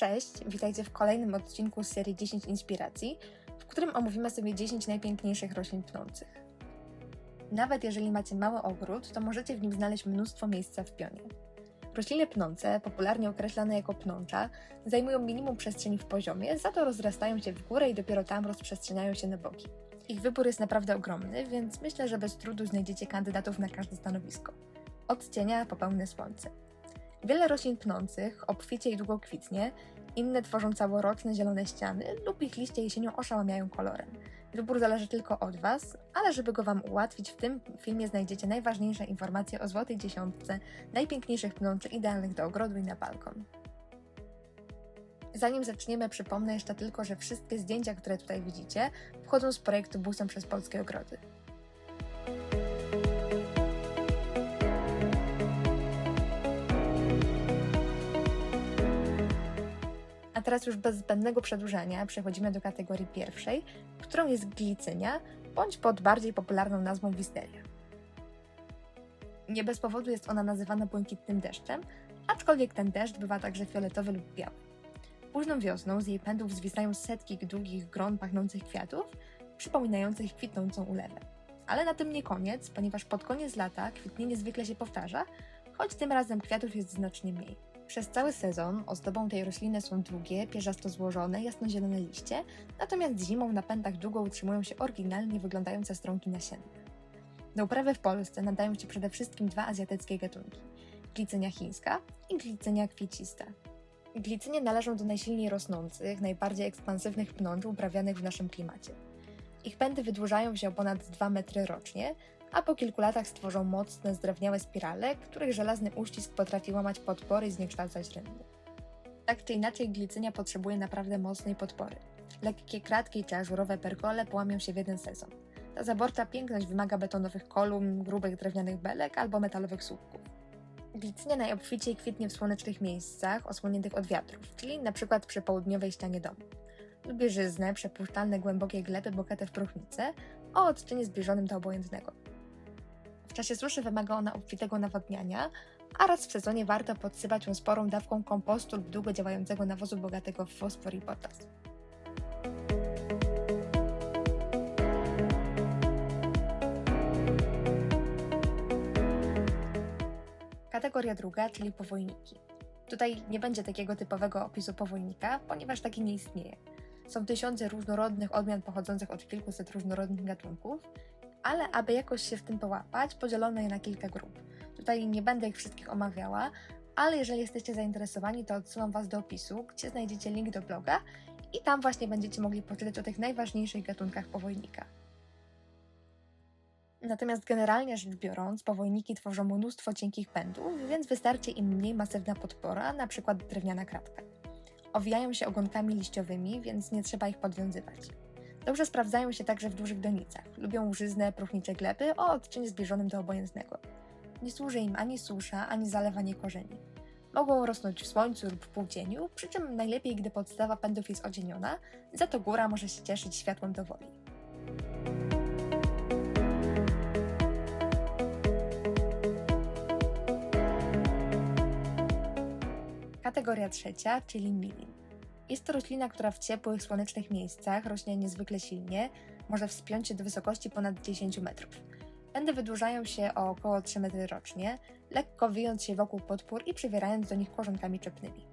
Cześć, witajcie w kolejnym odcinku serii 10 inspiracji, w którym omówimy sobie 10 najpiękniejszych roślin pnących. Nawet jeżeli macie mały ogród, to możecie w nim znaleźć mnóstwo miejsca w pionie. Rośliny pnące, popularnie określane jako pnącza, zajmują minimum przestrzeni w poziomie, za to rozrastają się w górę i dopiero tam rozprzestrzeniają się na boki. Ich wybór jest naprawdę ogromny, więc myślę, że bez trudu znajdziecie kandydatów na każde stanowisko. Od cienia po pełne słońce. Wiele roślin pnących obficie i długo kwitnie, inne tworzą całoroczne zielone ściany lub ich liście jesienią oszałamiają kolorem. Wybór zależy tylko od Was, ale żeby go Wam ułatwić, w tym filmie znajdziecie najważniejsze informacje o złotej dziesiątce najpiękniejszych pnączy idealnych do ogrodu i na balkon. Zanim zaczniemy, przypomnę jeszcze tylko, że wszystkie zdjęcia, które tutaj widzicie, pochodzą z projektu Busem przez Polskie Ogrody. Teraz już bez zbędnego przedłużania przechodzimy do kategorii pierwszej, którą jest glicynia, bądź pod bardziej popularną nazwą wisteria. Nie bez powodu jest ona nazywana błękitnym deszczem, aczkolwiek ten deszcz bywa także fioletowy lub biały. Późną wiosną z jej pędów zwisają setki długich gron pachnących kwiatów, przypominających kwitnącą ulewę. Ale na tym nie koniec, ponieważ pod koniec lata kwitnienie zwykle się powtarza, choć tym razem kwiatów jest znacznie mniej. Przez cały sezon ozdobą tej rośliny są długie, pierzasto złożone, jasnozielone liście, natomiast zimą na pętach długo utrzymują się oryginalnie wyglądające strąki nasienne. Do uprawy w Polsce nadają się przede wszystkim dwa azjatyckie gatunki glicynia chińska i glicynia kwiecista. Glicynie należą do najsilniej rosnących, najbardziej ekspansywnych pnącz uprawianych w naszym klimacie. Ich pędy wydłużają się o ponad 2 metry rocznie, a po kilku latach stworzą mocne, zdrewniałe spirale, których żelazny uścisk potrafi łamać podpory i zniekształcać rynny. Tak czy inaczej, glicynia potrzebuje naprawdę mocnej podpory. Lekkie kratki czy ażurowe pergole połamią się w jeden sezon. Ta zaborcza piękność wymaga betonowych kolumn, grubych drewnianych belek albo metalowych słupków. Glicynia najobficiej kwitnie w słonecznych miejscach osłoniętych od wiatrów, czyli np. przy południowej ścianie domu. Lubi żyzne, przepuszczalne, głębokie gleby bogate w próchnicę o odczynie zbliżonym do obojętnego. W czasie suszy wymaga ona obfitego nawadniania, a raz w sezonie warto podsypać ją sporą dawką kompostu lub długo działającego nawozu bogatego w fosfor i potas. Kategoria druga, czyli powojniki. Tutaj nie będzie takiego typowego opisu powojnika, ponieważ taki nie istnieje. Są tysiące różnorodnych odmian pochodzących od kilkuset różnorodnych gatunków, ale aby jakoś się w tym połapać, podzielono je na kilka grup. Tutaj nie będę ich wszystkich omawiała, ale jeżeli jesteście zainteresowani, to odsyłam Was do opisu, gdzie znajdziecie link do bloga i tam właśnie będziecie mogli poczytać o tych najważniejszych gatunkach powojnika. Natomiast generalnie rzecz biorąc, powojniki tworzą mnóstwo cienkich pędów, więc wystarczy im mniej masywna podpora, np. drewniana kratka. Owijają się ogonkami liściowymi, więc nie trzeba ich podwiązywać. Dobrze sprawdzają się także w dużych donicach. Lubią żyzne, próchnicze gleby o odczynie zbliżonym do obojętnego. Nie służy im ani susza, ani zalewanie korzeni. Mogą rosnąć w słońcu lub w półcieniu, przy czym najlepiej, gdy podstawa pędów jest odzieniona, za to góra może się cieszyć światłem do woli. Kategoria trzecia, czyli milin. Jest to roślina, która w ciepłych, słonecznych miejscach rośnie niezwykle silnie, może wspiąć się do wysokości ponad 10 metrów. Pędy wydłużają się o około 3 metry rocznie, lekko wyjąc się wokół podpór i przywierając do nich korzonkami czepnymi.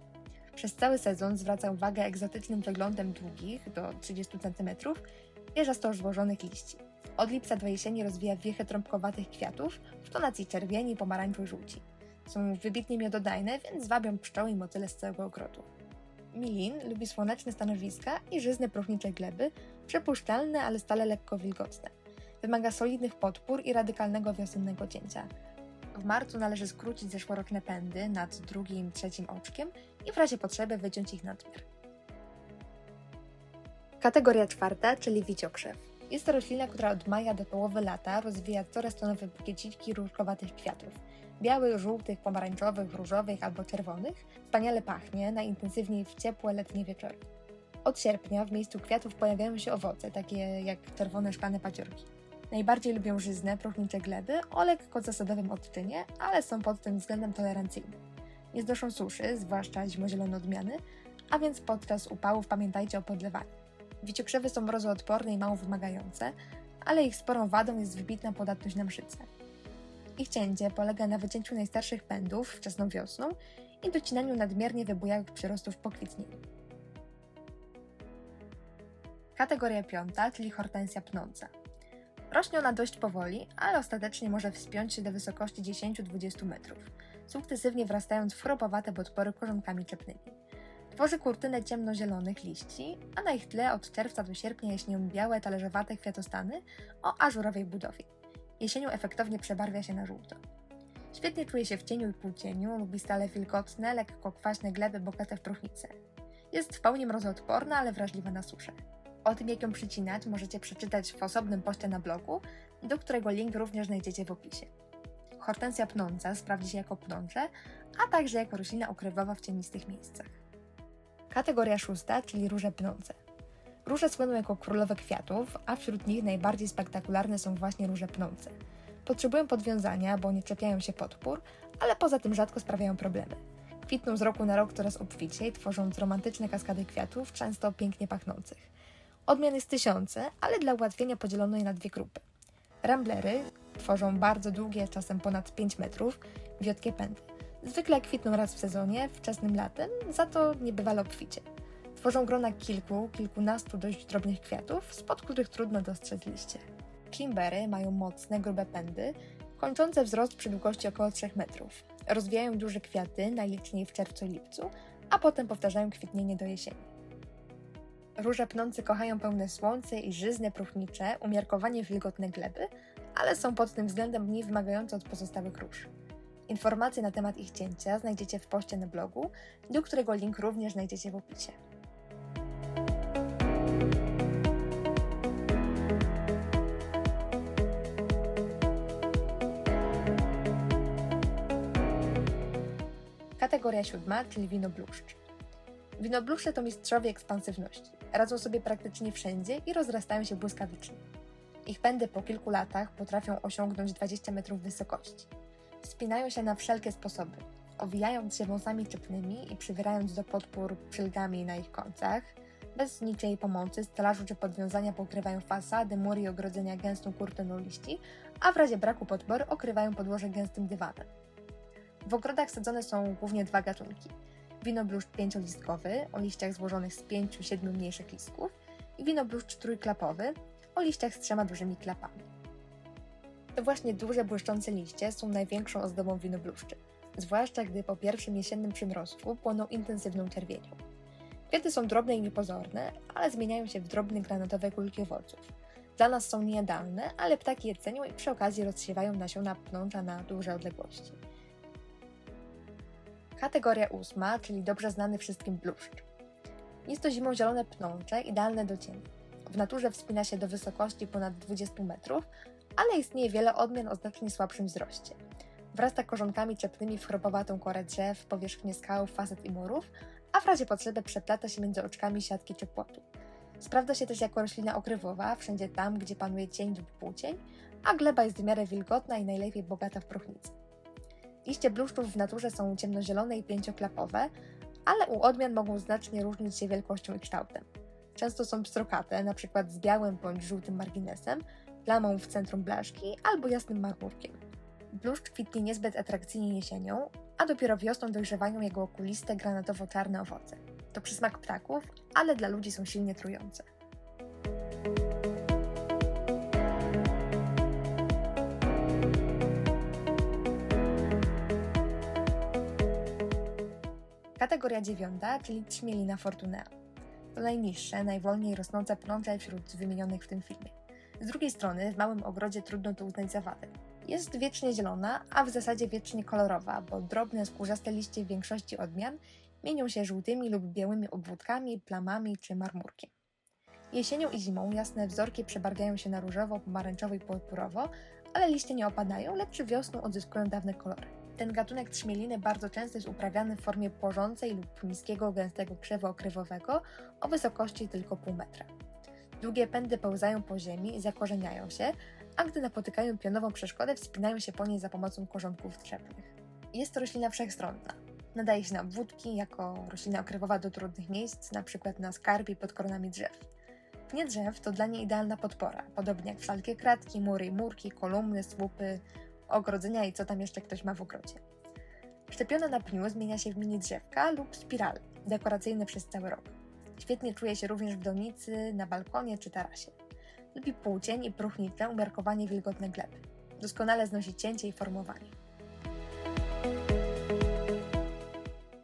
Przez cały sezon zwraca uwagę egzotycznym wyglądem długich, do 30 cm, pierzasto złożonych liści. Od lipca do jesieni rozwija wiechę trąbkowatych kwiatów w tonacji czerwieni, pomarańczu i żółci. Są wybitnie miododajne, więc wabią pszczoły i motyle z całego ogrodu. Milin lubi słoneczne stanowiska i żyzne próchnicze gleby, przepuszczalne, ale stale lekko wilgotne. Wymaga solidnych podpór i radykalnego wiosennego cięcia. W marcu należy skrócić zeszłoroczne pędy nad drugim, trzecim oczkiem i w razie potrzeby wyciąć ich nadmiar. Kategoria czwarta, czyli wiciokrzew. Jest to roślina, która od maja do połowy lata rozwija coraz to nowe bukieciki różkowatych kwiatów. Białych, żółtych, pomarańczowych, różowych albo czerwonych. Wspaniale pachnie, najintensywniej w ciepłe letnie wieczory. Od sierpnia w miejscu kwiatów pojawiają się owoce, takie jak czerwone szklane paciorki. Najbardziej lubią żyzne, próchnicze gleby o lekko zasadowym odczynie, ale są pod tym względem tolerancyjne. Nie znoszą suszy, zwłaszcza zimozielone odmiany, a więc podczas upałów pamiętajcie o podlewaniu. Wiciokrzewy są mrozoodporne i mało wymagające, ale ich sporą wadą jest wybitna podatność na mszyce. Ich cięcie polega na wycięciu najstarszych pędów wczesną wiosną i docinaniu nadmiernie wybujałych przyrostów po. Kategoria piąta, czyli hortensja pnąca. Rośnie ona dość powoli, ale ostatecznie może wspiąć się do wysokości 10-20 metrów, sukcesywnie wrastając w chropowate podpory korzonkami czepnymi. Tworzy kurtynę ciemnozielonych liści, a na ich tle od czerwca do sierpnia jaśnieją białe, talerzowate kwiatostany o ażurowej budowie. Jesienią efektownie przebarwia się na żółto. Świetnie czuje się w cieniu i półcieniu, lubi stale wilgotne, lekko kwaśne gleby bogate w próchnicę. Jest w pełni mrozoodporna, ale wrażliwa na suszę. O tym, jak ją przycinać, możecie przeczytać w osobnym poście na blogu, do którego link również znajdziecie w opisie. Hortensja pnąca sprawdzi się jako pnącze, a także jako roślina okrywowa w cienistych miejscach. Kategoria szósta, czyli róże pnące. Róże słyną jako królowe kwiatów, a wśród nich najbardziej spektakularne są właśnie róże pnące. Potrzebują podwiązania, bo nie czepiają się podpór, ale poza tym rzadko sprawiają problemy. Kwitną z roku na rok coraz obficiej, tworząc romantyczne kaskady kwiatów, często pięknie pachnących. Odmian jest tysiące, ale dla ułatwienia podzielono je na dwie grupy. Ramblery tworzą bardzo długie, czasem ponad 5 metrów, wiotkie pędy. Zwykle kwitną raz w sezonie, wczesnym latem, za to niebywale obficie. Tworzą grona kilku, kilkunastu dość drobnych kwiatów, spod których trudno dostrzec liście. Kimbery mają mocne, grube pędy, kończące wzrost przy długości około 3 metrów. Rozwijają duże kwiaty, najliczniej w czerwcu i lipcu, a potem powtarzają kwitnienie do jesieni. Róże pnący kochają pełne słońce i żyzne próchnicze, umiarkowanie wilgotne gleby, ale są pod tym względem mniej wymagające od pozostałych róż. Informacje na temat ich cięcia znajdziecie w poście na blogu, do którego link również znajdziecie w opisie. Kategoria siódma, czyli wino bluszcz. To mistrzowie ekspansywności. Radzą sobie praktycznie wszędzie i rozrastają się błyskawicznie. Ich pędy po kilku latach potrafią osiągnąć 20 metrów wysokości. Wspinają się na wszelkie sposoby, owijając się wąsami czepnymi i przywierając do podpór przylgami na ich końcach. Bez niczyjej pomocy stelażu czy podwiązania pokrywają fasady, mury i ogrodzenia gęstą kurtyną liści, a w razie braku podpory okrywają podłoże gęstym dywanem. W ogrodach sadzone są głównie dwa gatunki – winobluszcz pięciolistkowy o liściach złożonych z pięciu, siedmiu mniejszych listków i winobluszcz trójklapowy o liściach z trzema dużymi klapami. To właśnie duże, błyszczące liście są największą ozdobą winobluszczy, zwłaszcza gdy po pierwszym jesiennym przymrozku płoną intensywną czerwienią. Kwiaty są drobne i niepozorne, ale zmieniają się w drobne granatowe kulki owoców. Dla nas są niejadalne, ale ptaki je cenią i przy okazji rozsiewają nasiona pnącza na duże odległości. Kategoria ósma, czyli dobrze znany wszystkim bluszcz. Jest to zimą zielone pnącze, idealne do cieni. W naturze wspina się do wysokości ponad 20 metrów, ale istnieje wiele odmian o znacznie słabszym wzroście. Wrasta korzonkami czepnymi w chropowatą korę drzew, powierzchnię skał, faset i murów, a w razie potrzeby przeplata się między oczkami siatki czy płotu. Sprawdza się też jako roślina okrywowa, wszędzie tam, gdzie panuje cień lub półcień, a gleba jest w miarę wilgotna i najlepiej bogata w próchnicę. Liście bluszczów w naturze są ciemnozielone i pięcioklapowe, ale u odmian mogą znacznie różnić się wielkością i kształtem. Często są pstrokate, np. z białym bądź żółtym marginesem, plamą w centrum blaszki albo jasnym marmurkiem. Bluszcz kwitnie niezbyt atrakcyjnie jesienią, a dopiero wiosną dojrzewają jego okuliste, granatowo-czarne owoce. To przysmak ptaków, ale dla ludzi są silnie trujące. Kategoria dziewiąta, czyli trzmielina Fortunea. To najniższe, najwolniej rosnące pnącze wśród wymienionych w tym filmie. Z drugiej strony, w małym ogrodzie trudno tu uznać za wadę. Jest wiecznie zielona, a w zasadzie wiecznie kolorowa, bo drobne, skórzaste liście w większości odmian mienią się żółtymi lub białymi obwódkami, plamami czy marmurkiem. Jesienią i zimą jasne wzorki przebarwiają się na różowo, pomarańczowo i purpurowo, ale liście nie opadają, lecz wiosną odzyskują dawne kolory. Ten gatunek trzmieliny bardzo często jest uprawiany w formie porzącej lub niskiego, gęstego krzewu okrywowego o wysokości tylko pół metra. Długie pędy pełzają po ziemi i zakorzeniają się, a gdy napotykają pionową przeszkodę, wspinają się po niej za pomocą korzonków trzepnych. Jest to roślina wszechstronna. Nadaje się na obwódki jako roślina okrywowa do trudnych miejsc, np. na skarbie pod koronami drzew. Pnie drzew to dla niej idealna podpora, podobnie jak wszelkie kratki, mury i murki, kolumny, słupy, ogrodzenia i co tam jeszcze ktoś ma w ogrodzie. Szczepione na pniu zmienia się w mini drzewka lub spirale, dekoracyjne przez cały rok. Świetnie czuje się również w donicy, na balkonie czy tarasie. Lubi półcień i próchnicze umiarkowanie wilgotne gleby. Doskonale znosi cięcie i formowanie.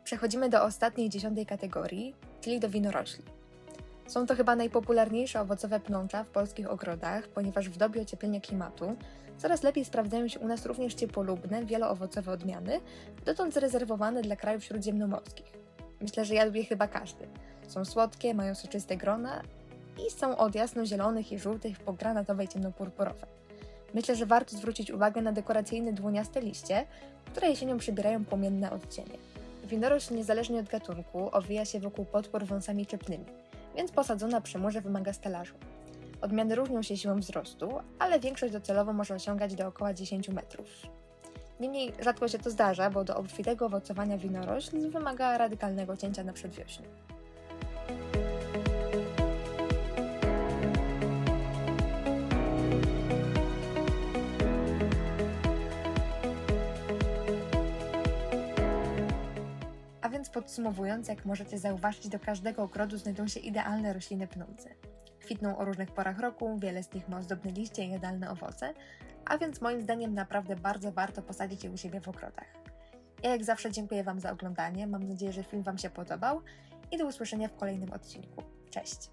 Przechodzimy do ostatniej, dziesiątej kategorii, czyli do winorośli. Są to chyba najpopularniejsze owocowe pnącza w polskich ogrodach, ponieważ w dobie ocieplenia klimatu coraz lepiej sprawdzają się u nas również ciepłolubne, wieloowocowe odmiany, dotąd zarezerwowane dla krajów śródziemnomorskich. Myślę, że jadł je chyba każdy. Są słodkie, mają soczyste grona i są od jasno-zielonych i żółtych po i ciemnopurpurowe. Myślę, że warto zwrócić uwagę na dekoracyjne dłoniaste liście, które jesienią przybierają płomienne odcienie. Winorośl niezależnie od gatunku owija się wokół podpór wąsami czepnymi, więc posadzona przy wymaga stelażu. Odmiany różnią się siłą wzrostu, ale większość docelowo może osiągać do około 10 metrów. Niemniej rzadko się to zdarza, bo do obfitego owocowania winorośl wymaga radykalnego cięcia na przedwiośniu. Podsumowując, jak możecie zauważyć, do każdego ogrodu znajdą się idealne rośliny pnące. Kwitną o różnych porach roku, wiele z nich ma ozdobne liście i jadalne owoce, a więc moim zdaniem naprawdę bardzo warto posadzić je u siebie w ogrodach. Ja jak zawsze dziękuję Wam za oglądanie, mam nadzieję, że film Wam się podobał i do usłyszenia w kolejnym odcinku. Cześć!